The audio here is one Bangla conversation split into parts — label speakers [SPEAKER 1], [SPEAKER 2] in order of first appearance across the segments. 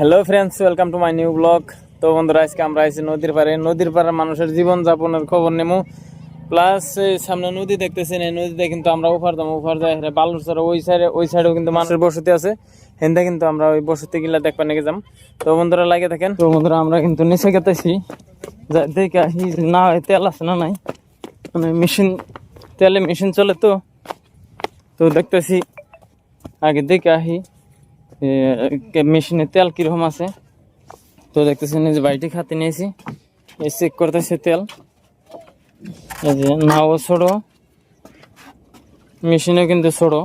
[SPEAKER 1] Hello friends welcome to my new blog তো বন্ধুরা, আজকে আমরা আছি নদীর পাড়ে। নদীর পাড়ে মানুষের জীবন যাপনের খবর নেমু। প্লাস সামনে নদী দেখতেছেন, এই নদীতে কিন্তু আমরা উফার দাম উফার যাই বালুর চরে, ওই সাইডে, ওই সাইডেও কিন্তু মানুষের বসতি আছে। হেন্দে কিন্তু আমরা ওই বসতি গিলা দেখবার নাকি যাম। তো বন্ধুরা লাগে থাকেন। তো বন্ধুরা, আমরা কিন্তু নিচে গেতেছি। দেখে আসি না তেল আছে না নাই। মানে মেশিন, তেলে মেশিন চলে তো। তো দেখতেছি, আগে দেখে আহি মেশিনে তেল কীরকম আছে? তো দেখতেছেন এই যে বাড়িটি খাতে নিয়েছি এই চেক করতেছে তেল। এই যে নাও ছোড়ো মেশিনও কিন্তু ছোড়ো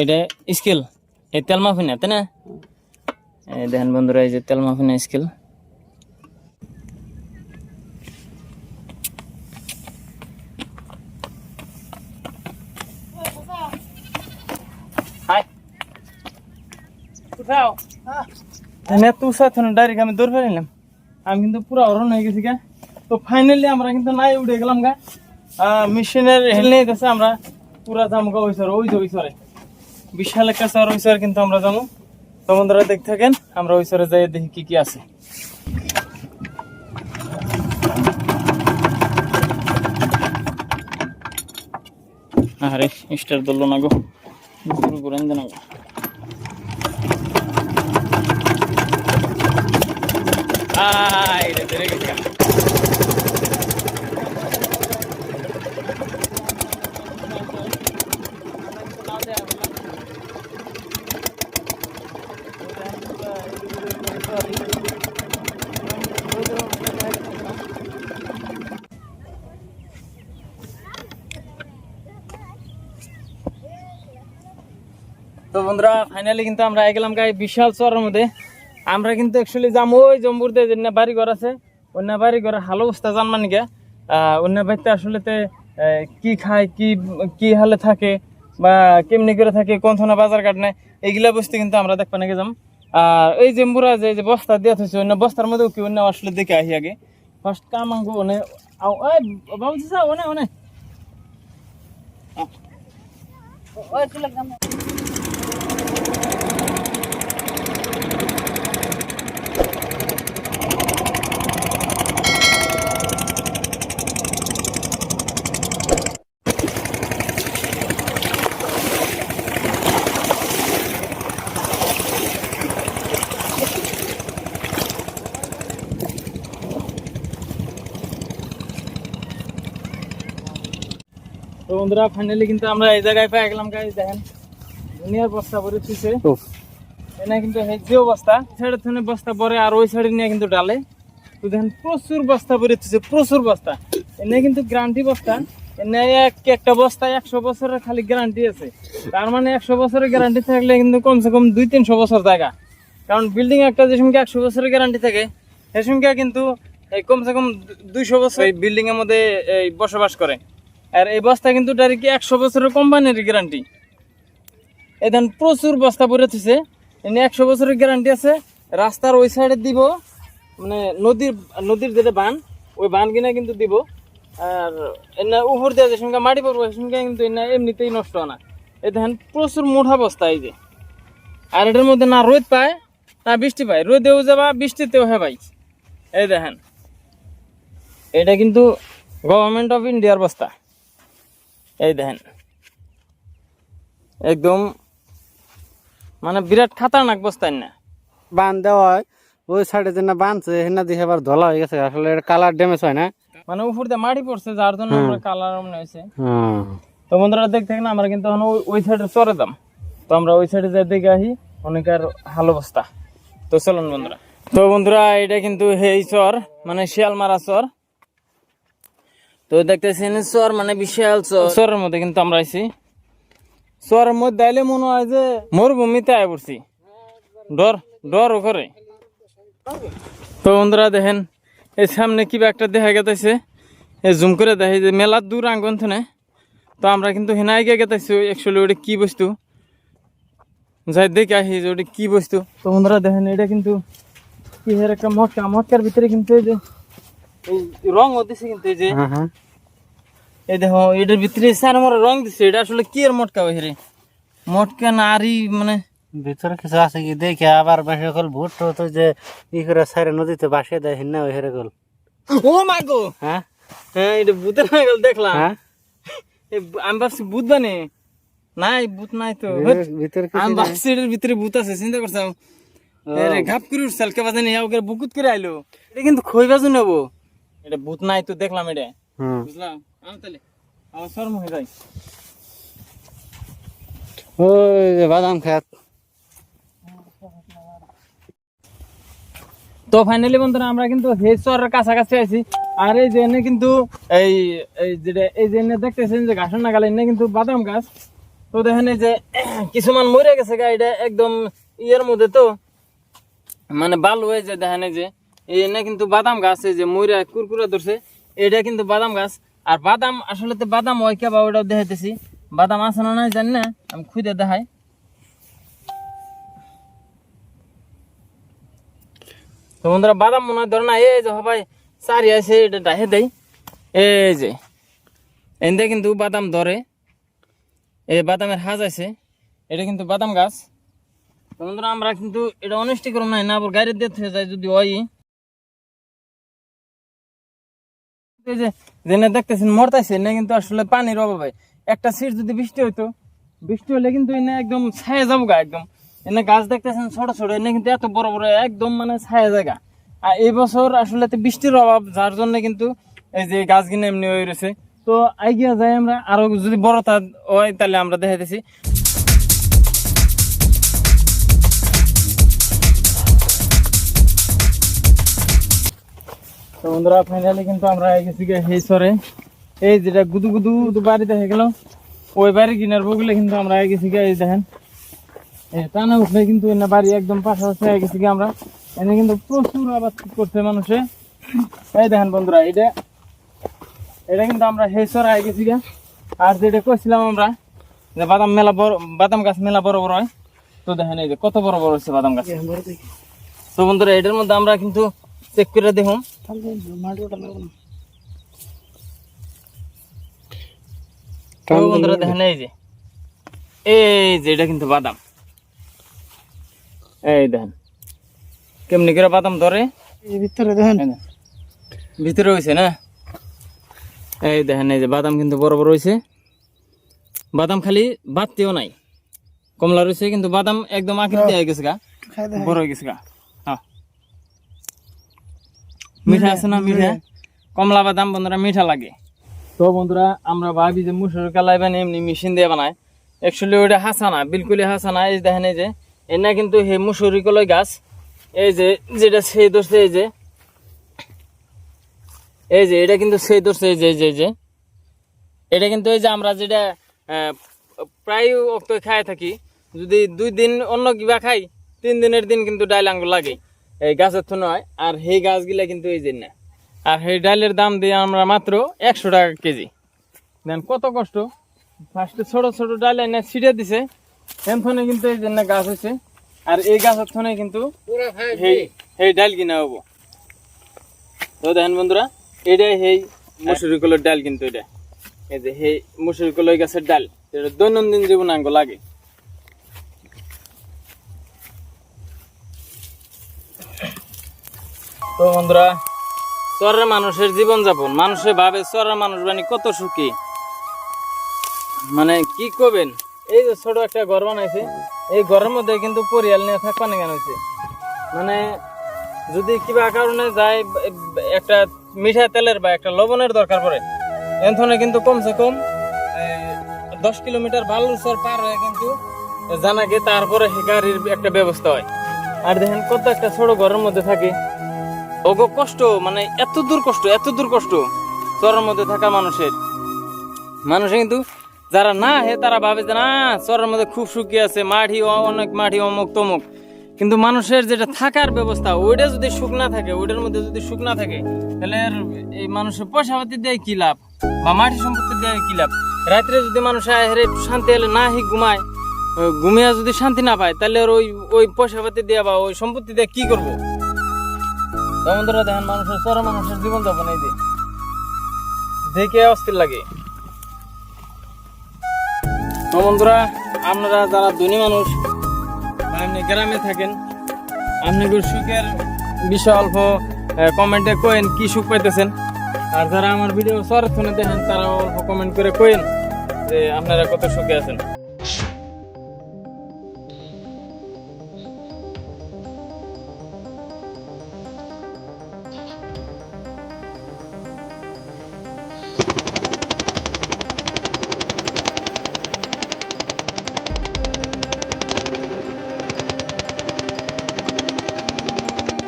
[SPEAKER 1] এটা স্কেল, এই তেল মাফি না তাই না? এই দেখেন বন্ধুরা, এই যে তেল মাফি না স্কেল। হাই। কোথাও এনে তুই সাথে ডাইরেক্ট আমি দৌড় ফেলিলাম আমি কিন্তু পুরো অরণ হয়ে গেছি, গা। তো ফাইনালি আমরা কিন্তু নাই উঠে গেলাম, গা। মেশিনের হেল গেছে আমরা। পুরা যাম, গা, ওই সরে ওই ওই সরে বিশাল একটা সর ওই সরে কিন্তু আমরা যাব তো বন্ধুরা, দেখ থাকেন, আমরা ওই সরে যাই, দেখি কি কি আছে। আরে স্টার ধরলো না গো। শুরু করেন দেন গো। Ay, le tenés que llegar. তো বন্ধুরা ফাইনালি কিন্তু আমরা আই গেলাম গাই বিশাল চরের মধ্যে আমরা কিন্তু অ্যাকচুয়ালি যাম ওই জম্বুরতে যে বাড়ি ঘর আছে অন্য বাড়ি ঘরে হালো অবস্থা জানমান নিকে অন্য বাড়িতে আসলে কি খায়, কি কি হালে থাকে, বা কেমনি করে থাকে, কোন ধরনের বাজার ঘাট নেয় এইগুলা বস্তু কিন্তু আমরা দেখবা নাকি যাম। আর এই জম্বুরা যে যে বস্তা দিয়ে থাকছে অন্য বস্তার মধ্যেও কি অন্য আসলে দেখে আহি আগে। ফার্স্ট কামাঙ্গো অনে আও, এই বাবু চাচা অনে অনে বন্ধুরা ফাইনালি কিন্তু আমরা এই জায়গায় পেয়ে গেলাম গাই দেখেন। দুনিয়ার বস্তা ভরে থুইছে এনে কিন্তু যে বস্তা সাইডে থেকে বস্তা পরে আর ওই সাইডে নিয়ে কিন্তু ডালে। তো দেখেন প্রচুর বস্তা ভরে থুইছে প্রচুর বস্তা। এনে কিন্তু গ্যারান্টি বস্তা। এনে এক একটা বস্তা একশো বছরের খালি গ্যারান্টি আছে। তার মানে একশো বছরের গ্যারান্টি থাকলে কিন্তু কমসে কম দুই তিনশো বছর জায়গা। কারণ বিল্ডিং একটা যে সঙ্গে একশো বছরের গ্যারান্টি থাকে সে সঙ্গে কিন্তু এই কমসে কম দুইশো বছর এই বিল্ডিং এর মধ্যে এই বসবাস করে। আর এই বস্তা কিন্তু ডাইরেক্ট একশো বছরের কোম্পানির গ্যারান্টি এই ধান প্রচুর বস্তা পরে থুছে এনে একশো বছরের গ্যারান্টি আছে। রাস্তার ওই সাইডে দিব মানে নদীর নদীর যেটা বান, ওই বান কিনা কিন্তু দিব। আর এনে উপর দিয়ে যে সঙ্গে মাটি পড়ব সঙ্গে কিন্তু এনে এমনিতেই নষ্ট হয় না। এই দেখেন প্রচুর মোটা বস্তা এই যে। আর এটার মধ্যে না রোদ পায়, না বৃষ্টি পায়। রোদেও যাবা বৃষ্টিতেও হ্যাঁ এই দেখেন। এটা কিন্তু গভর্নমেন্ট অফ ইন্ডিয়ার বস্তা। এই দেখেন। একদম মানে বিরাট খাতারনাক বস্তায় না
[SPEAKER 2] বান দেওয়া হয় ওই সাইডে যে না বানছে হেনা দিয়ে এবার ধলা হয়ে গেছে আসলে এটা কালার ড্যামেজ হয় না।
[SPEAKER 1] মানে উপর দিয়ে মাটি পড়ছে যার জন্য আমরা কালার মনে হয়েছে।
[SPEAKER 2] হ্যাঁ
[SPEAKER 1] তো বন্ধুরা দেখতে না আমরা কিন্তু ওই- সাইডে চরে দাম তো আমরা ওই সাইডে যাই দেখে আসি অনেক আর ভালো অবস্থা। তো চলুন বন্ধুরা। তো বন্ধুরা এটা কিন্তু এই চর মানে শিয়ালমারা চর। তো দেখতেছেন চর মানে বিশাল চর। চরের মধ্যে কিন্তু আমরা আইছি। চরের মধ্যে আইলে মনে হয় যে মরুভূমিতে আয় পড়ছি। ডর ডর করে তো বন্ধুরা দেখেন এই সামনে কিবা একটা দেখা গেতেছে। এই জুম করে দেখে যে মেলার দূর আঙ্গন থেকে তো আমরা কিন্তু হেনাই গিয়ে গেতেছি অ্যাকচুয়ালি ওটা কি বস্তু। যাই দেখে আসি যে ওটা কি বস্তু। তো বন্ধুরা দেখেন এটা কিন্তু কি এর একটা মটকা মটকার ভিতরে কিন্তু এই যে এই রং দিছে কিন্তু এই যে
[SPEAKER 2] হ্যাঁ হ্যাঁ।
[SPEAKER 1] এই দেখো এটার ভিতরে স্যার আমার রং দিছে এটা আসলে কি এর মটকা ওই রে? মটকা নারী মানে
[SPEAKER 2] ভিতরে কিছু আছে কি? দেখে আবার বেশি কল ভুট তো যে ই করে নদীতে বাসিয়ে দেয় হিন্না ওই হেরে কল
[SPEAKER 1] ও
[SPEAKER 2] হ্যাঁ?
[SPEAKER 1] হ্যাঁ এটা ভূতের হয়ে গেল দেখলাম।
[SPEAKER 2] হ্যাঁ?
[SPEAKER 1] আমি ভাবছি ভূত বানে। নাই ভূত নাই তো
[SPEAKER 2] ভিতরে-
[SPEAKER 1] আমি ভাবছি এটার ভিতরে ভূত আছে চিন্তা করছাম। আরে ঘাপ করে উঠছাল কে বাজে নিয়ে বুকুত করে আইলো। এটা কিন্তু খই বাজু নেব এটা ভূত নাই তো দেখলাম এটা। বুঝলাম? আমি তাহলে আমার শর্ম হয়ে যায়।
[SPEAKER 2] ওই যে বাদাম খেত
[SPEAKER 1] তো ফাইনালি বন্ধুরা আমরা কিন্তু হেসরের কাছাকাছি আছি। আর এই যে এনে কিন্তু এই এই যেটা এই যে এনে দেখতেছেন যে ঘাসের নাগালে এনে কিন্তু বাদাম গাছ। তো দেখেন এই যে কিছুমান মরে গেছে গা এটা একদম ইয়ের মধ্যে তো। মানে বালু হয়ে যে দেখেন এই যে। এই এনে কিন্তু বাদাম গাছ এই যে ময়রা কুরকুরা ধরছে। এটা কিন্তু বাদাম গাছ। আর বাদাম, আসলে তো বাদাম ওই কে বা ওটাও দেখাইতেছি। বাদাম আছে না নাই জানি না, আমি খুঁজে দেখাই। তো বন্ধুরা, বাদাম মনে হয় ধরো না, এই যে সবাই চারি আছে, এটা ডাহে দেয় এই যে এনদে কিন্তু বাদাম ধরে। এই বাদামের হাজ আছে, এটা কিন্তু বাদাম গাছ। বন্ধুরা, আমরা কিন্তু এটা অনেস্টি করুন না না গাড়ির দিয়ে যায় যদি হয়। দেখতেছেন না কিন্তু আসলে পানির অভাবে। একটা সিট যদি বৃষ্টি হইতো, বৃষ্টি হলে কিন্তু এনে একদম ছায়া যাব গা একদম। এনে গাছ দেখতেছেন ছোট ছোট, এনে কিন্তু এত বড় বড় একদম মানে ছায়া জায়গা। আর এই বছর আসলে বৃষ্টির অভাব, যার জন্য কিন্তু এই যে গাছ কিনে এমনি হয়ে রয়েছে। তো আইগিয়া যাই আমরা, আরও যদি বড় হয় তাহলে আমরা দেখাইতেছি। তো বন্ধুরা ফাইনালি কিন্তু আমরা গেছি গিয়ে এই সরে এই যেটা গুদু গুদু বাড়ি দেখে গেল ওই বাড়ি কিনার বগুলে কিন্তু আমরা গেছি গিয়ে এই দেখেন। টানা উঠলে কিন্তু এনে বাড়ি একদম পাশাপাশি হয়ে গেছি গিয়ে আমরা। এনে কিন্তু প্রচুর আবাদ করছে মানুষে। এই দেখেন বন্ধুরা এটা এটা কিন্তু আমরা হেসর আগে গেছি গিয়া। আর যেটা কইছিলাম আমরা যে বাদাম মেলা বড় বাদাম গাছ মেলা বড় বড় হয়। তো দেখেন এই যে কত বড় বড় হচ্ছে বাদাম গাছ। তো বন্ধুরা এটার মধ্যে আমরা কিন্তু চেক করে দেখুন। বন্ধুরা দেখেন এই যে। এই যে এটা কিন্তু বাদাম। এই দেখেন। কেমনি করে বাদাম ধরে?
[SPEAKER 2] ভিতরে দেখেন।
[SPEAKER 1] এই দেখেন। ভিতরে হয়েছে না? এই দেখেন এই যে বাদাম কিন্তু বড় বড় হয়েছে বাদাম খালি বাদতেও নাই। কমলা রয়েছে কিন্তু বাদাম একদম আকৃতি হয়ে। গেছে গা। বড় হয়ে গেছে গা। হ্যাঁ। মিঠা আছে না মিঠা? কমলা বাদাম বন্ধুরা মিঠা লাগে। তো বন্ধুরা আমরা ভাবি যে মুসুর কালাই বানিয়ে এমনি মেশিন দিয়ে বানায়। অ্যাকচুয়ালি ওইটা হাসা না বিলকুলই হাসা না। এই দেখেন এই যে এনা কিন্তু হে মুসুরি কলাই গাছ। এই যে যেটা সেই ধরছে এই যে এই যে এটা কিন্তু সেই ধরছে এই যে এই যে এই যে। এটা কিন্তু এই যে আমরা যেটা আহ, প্রায় অক্ত খাই থাকি। যদি দুই দিন অন্য কিবা খাই তিন দিনের দিন কিন্তু ডাইল লাগে। এই গাছের থুন হয় আর সেই গাছগুলা কিন্তু এই যে না। আর সেই ডাইলের দাম দিয়ে আমরা মাত্র একশো টাকা কেজি। দেন কত কষ্ট। ফার্স্টে ছোট ছোট ডাইল এনে ছিটে দিছে। এনথনে কিন্তু এই জন্য গাছ হয়েছে। আর এই গাছের থনে কিন্তু সেই ডাল কিনা হব। তো দেখেন বন্ধুরা এটাই সেই মুসুরি কলের ডাল কিন্তু এটা। এই যে সেই মুসুরি কলই গাছের ডাল এটা দৈনন্দিন জীবনাঙ্গ লাগে। তো বন্ধুরা, চরের মানুষের জীবনযাপন, মানুষে ভাবে চরের মানুষ বানি কত সুখী। মানে কি করবেন এই যে ছোট একটা ঘর বানাইছে, এই ঘরের মধ্যে কিন্তু পরিয়াল নিয়ে থাকবা না কেন হয়েছে মানে যদি কিবা কারণে যায়, একটা মিঠা তেলের বা একটা লবণের দরকার পড়ে এখানে কিন্তু কমসে কম দশ কিলোমিটার বালুচর পার হয়ে কিন্তু জানাকে তারপরে সে গাড়ির একটা ব্যবস্থা হয়। আর দেখেন, কত একটা ছোট ঘরের মধ্যে থাকে। ওগো কষ্ট মানে এত দূর কষ্ট, এত দূর কষ্ট। চরের মধ্যে থাকা মানুষের। মানুষে কিন্তু যারা না হে, তারা ভাবে যে, না, চরের মধ্যে খুব সুখী আছে অ- অনেক মাঠি অমুক তমুক। কিন্তু মানুষের যেটা থাকার ব্যবস্থা, ওইটা যদি সুখ না থাকে, ওইটার মধ্যে যদি সুখ না থাকে, তাহলে এই মানুষের পয়সা পাতি দেয় কি লাভ? বা মাটি সম্পত্তি দেয় কি লাভ? রাত্রে যদি মানুষ হেরে শান্তি হলে না হি ঘুমায়, ঘুমিয়ে যদি শান্তি না পায়, তাহলে ওই ওই পয়সা পাতি দেওয়া বা ওই সম্পত্তি দিয়ে কি করব? বন্ধুরা দেখেন মানুষের চর মানুষের জীবন যাপন এই দেখে অস্থির লাগে। তো বন্ধুরা, আপনারা যারা ধনী মানুষ আপনি গ্রামে থাকেন আপনাদের সুখের বিষয় অল্প কমেন্টে কোয়েন কি সুখ পাইতেছেন? আর যারা আমার ভিডিও সরাসরি দেখেন তারা অল্প কমেন্ট করে কোয়েন যে আপনারা কত সুখে আছেন।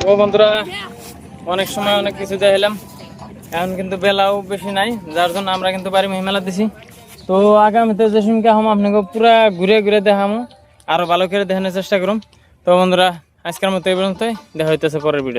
[SPEAKER 1] ও বন্ধুরা, অনেক সময় অনেক কিছু দেখলাম। এখন কিন্তু বেলাও বেশি নাই, যার জন্য আমরা কিন্তু বাড়ি মহিমেলা দিছি। তো আগামীতে যে সিমকে হম আপনাকে পুরা ঘুরে ঘুরে দেখামো, আরও ভালো করে দেখানোর চেষ্টা করুন তো বন্ধুরা, আজকের মতো এই পর্যন্তই, দেখা হইতেছে পরের ভিডিও